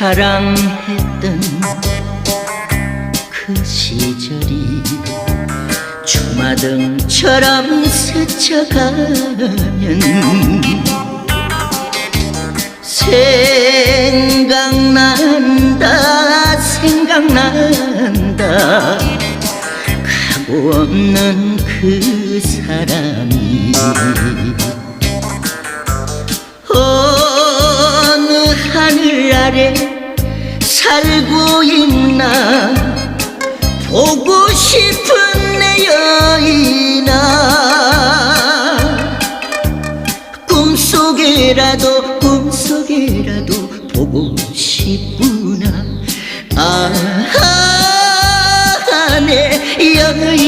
사랑했던 그 시절이 주마등처럼 스쳐가면 생각난다 생각난다. 가고 없는 그 사람이 아래 살고 있나? 보고 싶은 내 여인아. 꿈속에라도 꿈속에라도 보고 싶구나. 아내 여인아